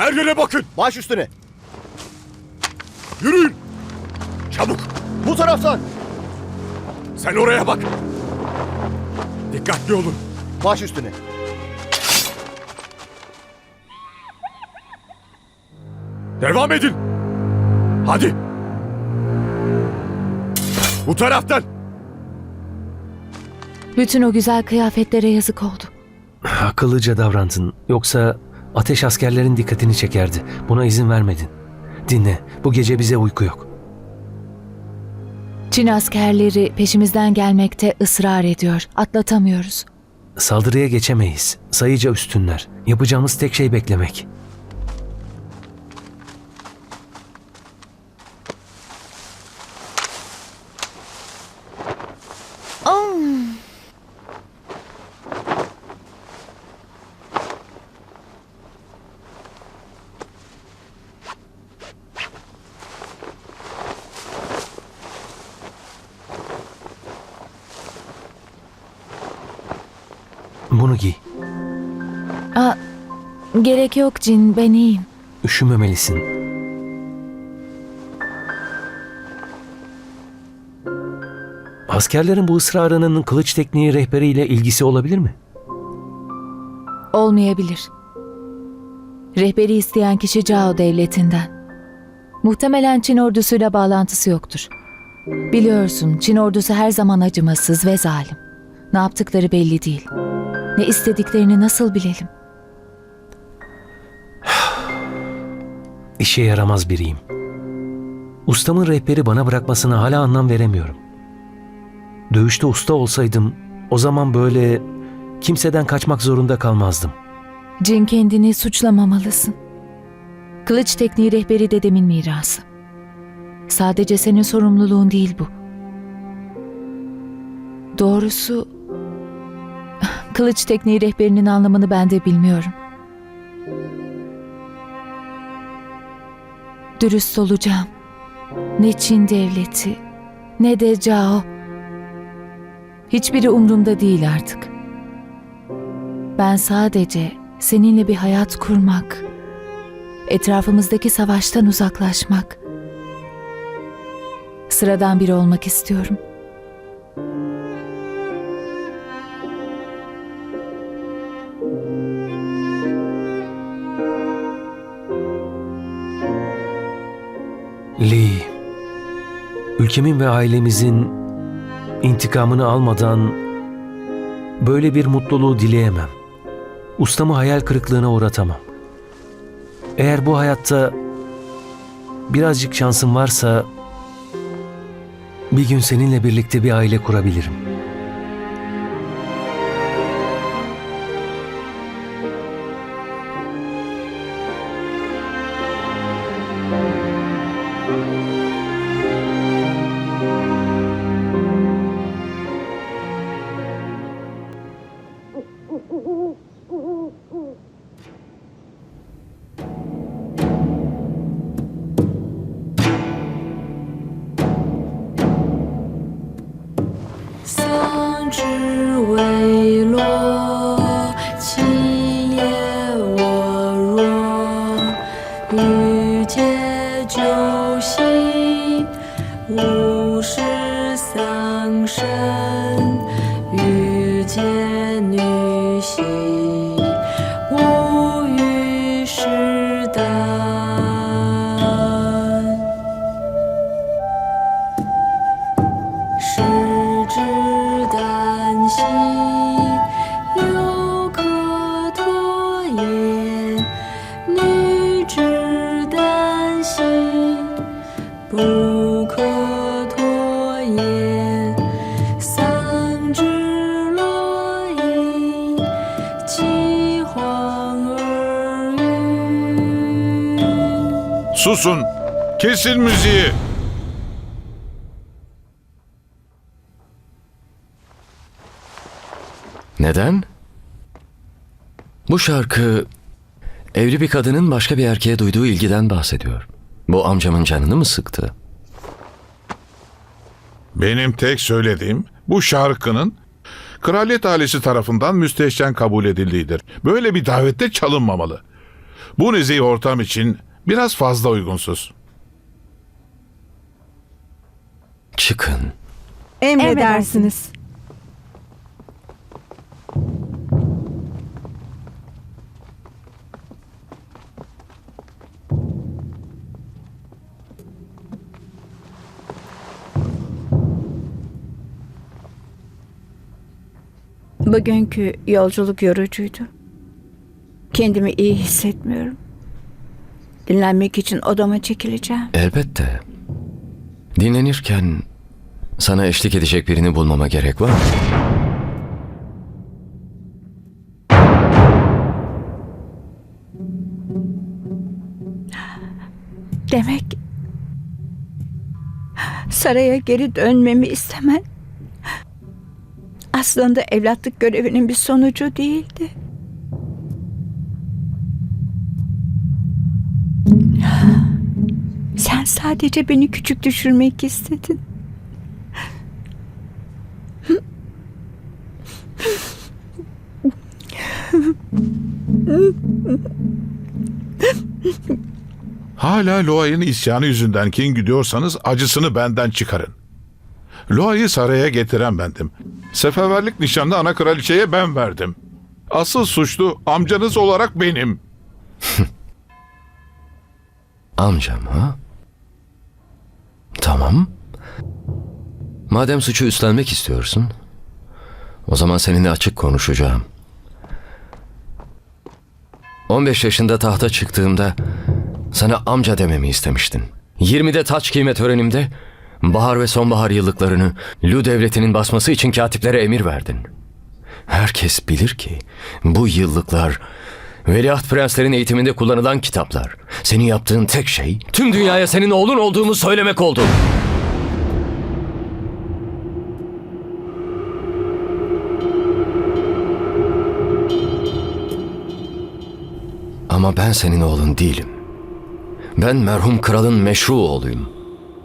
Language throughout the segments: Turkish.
Her yere bakın. Baş üstüne. Yürüyün. Çabuk. Bu taraftan. Sen oraya bak. Dikkatli olun. Baş üstüne. Devam edin. Hadi. Bu taraftan. Bütün o güzel kıyafetlere yazık oldu. Akıllıca davrandın. Yoksa ateş askerlerin dikkatini çekerdi. Buna izin vermedin. Dinle, bu gece bize uyku yok. Çin askerleri peşimizden gelmekte ısrar ediyor. Atlatamıyoruz. Saldırıya geçemeyiz. Sayıca üstünler. Yapacağımız tek şey beklemek. Bunu giy. Aa, gerek yok Cin, ben iyiyim. Üşümemelisin. Askerlerin bu ısrarının kılıç tekniği rehberiyle ilgisi olabilir mi? Olmayabilir. Rehberi isteyen kişi Cao devletinden. Muhtemelen Çin ordusuyla bağlantısı yoktur. Biliyorsun Çin ordusu her zaman acımasız ve zalim. Ne yaptıkları belli değil. Ne istediklerini nasıl bilelim? İşe yaramaz biriyim. Ustamın rehberi bana bırakmasına hala anlam veremiyorum. Dövüşte usta olsaydım o zaman böyle kimseden kaçmak zorunda kalmazdım. Cin kendini suçlamamalısın. Kılıç tekniği rehberi dedemin mirası. Sadece senin sorumluluğun değil bu. Doğrusu kılıç tekniği rehberinin anlamını ben de bilmiyorum. Dürüst olacağım. Ne Çin devleti ne de Cao. Hiçbiri umrumda değil artık. Ben sadece seninle bir hayat kurmak, etrafımızdaki savaştan uzaklaşmak, sıradan biri olmak istiyorum. Lee, ülkemin ve ailemizin intikamını almadan böyle bir mutluluğu dileyemem. Ustamı hayal kırıklığına uğratamam. Eğer bu hayatta birazcık şansım varsa bir gün seninle birlikte bir aile kurabilirim. 知未落其叶沫若与嗟久兮无十三生与嗟女兮 Susun. Kesin müziği. Neden? Bu şarkı evli bir kadının başka bir erkeğe duyduğu ilgiden bahsediyor. Bu amcamın canını mı sıktı? Benim tek söylediğim bu şarkının kraliyet ailesi tarafından müstehcen kabul edildiğidir. Böyle bir davette çalınmamalı. bu nezih ortam için biraz fazla uygunsuz. Çıkın. Emredersiniz. Bugünkü yolculuk yorucuydu. Kendimi iyi hissetmiyorum. Dinlenmek için odama çekileceğim. Elbette. Dinlenirken sana eşlik edecek birini bulmama gerek var mı? Demek saraya geri dönmemi istemen aslında evlatlık görevinin bir sonucu değildi. Sadece beni küçük düşürmek istedin. Hala Loa'nın isyanı yüzünden kin gidiyorsanız acısını benden çıkarın. Loa'yı saraya getiren bendim. Seferberlik nişanını ana kraliçeye ben verdim. Asıl suçlu amcanız olarak benim. Amcam ha? Tamam. Madem suçu üstlenmek istiyorsun, o zaman seninle açık konuşacağım. 15 yaşında tahta çıktığımda sana amca dememi istemiştin. 20'de taç giyme törenimde bahar ve sonbahar yıllıklarını Lu devletinin basması için katiplere emir verdin. Herkes bilir ki bu yıllıklar Veliaht prenslerin eğitiminde kullanılan kitaplar. Senin yaptığın tek şey tüm dünyaya senin oğlun olduğumu söylemek oldu. Ama ben senin oğlun değilim. Ben merhum kralın meşru oğluyum.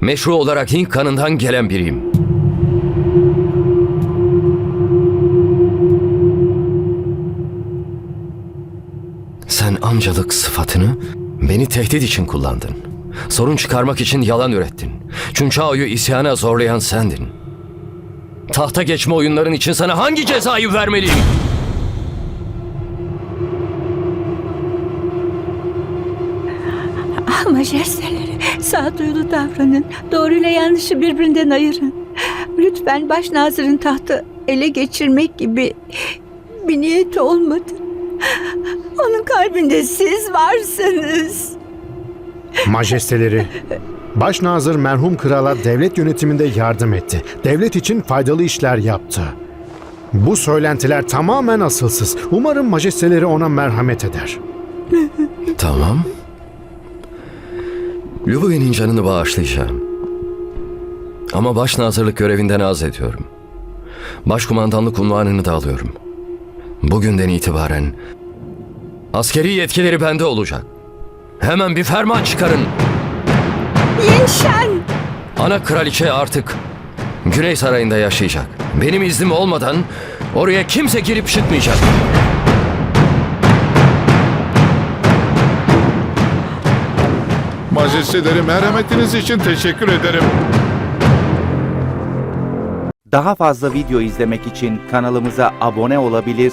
Meşru olarak Hint kanından gelen biriyim. Amcalık sıfatını beni tehdit için kullandın. Sorun çıkarmak için yalan ürettin. Chunchao'yu isyana zorlayan sendin. Tahta geçme oyunların için sana hangi cezayı vermeliyim? Majesteleri, sağduyulu davranın. Doğruyla yanlışı birbirinden ayırın. Lütfen başnazırın tahtı ele geçirmek gibi bir niyeti olmadı. Onun kalbinde siz varsınız. Majesteleri, Başnazır merhum krala devlet yönetiminde yardım etti. Devlet için faydalı işler yaptı. Bu söylentiler tamamen asılsız. Umarım majesteleri ona merhamet eder. Tamam. Lubuye'nin canını bağışlayacağım. Ama başnazırlık görevinden az ediyorum. Başkumandanlık unvanını da alıyorum. Bugünden itibaren askeri yetkileri bende olacak. Hemen bir ferman çıkarın. Yeşen! Ana kraliçe artık Güney Sarayı'nda yaşayacak. Benim iznim olmadan oraya kimse girip çıkmayacak. Majesteleri merhametiniz için teşekkür ederim. Daha fazla video izlemek için kanalımıza abone olabilir,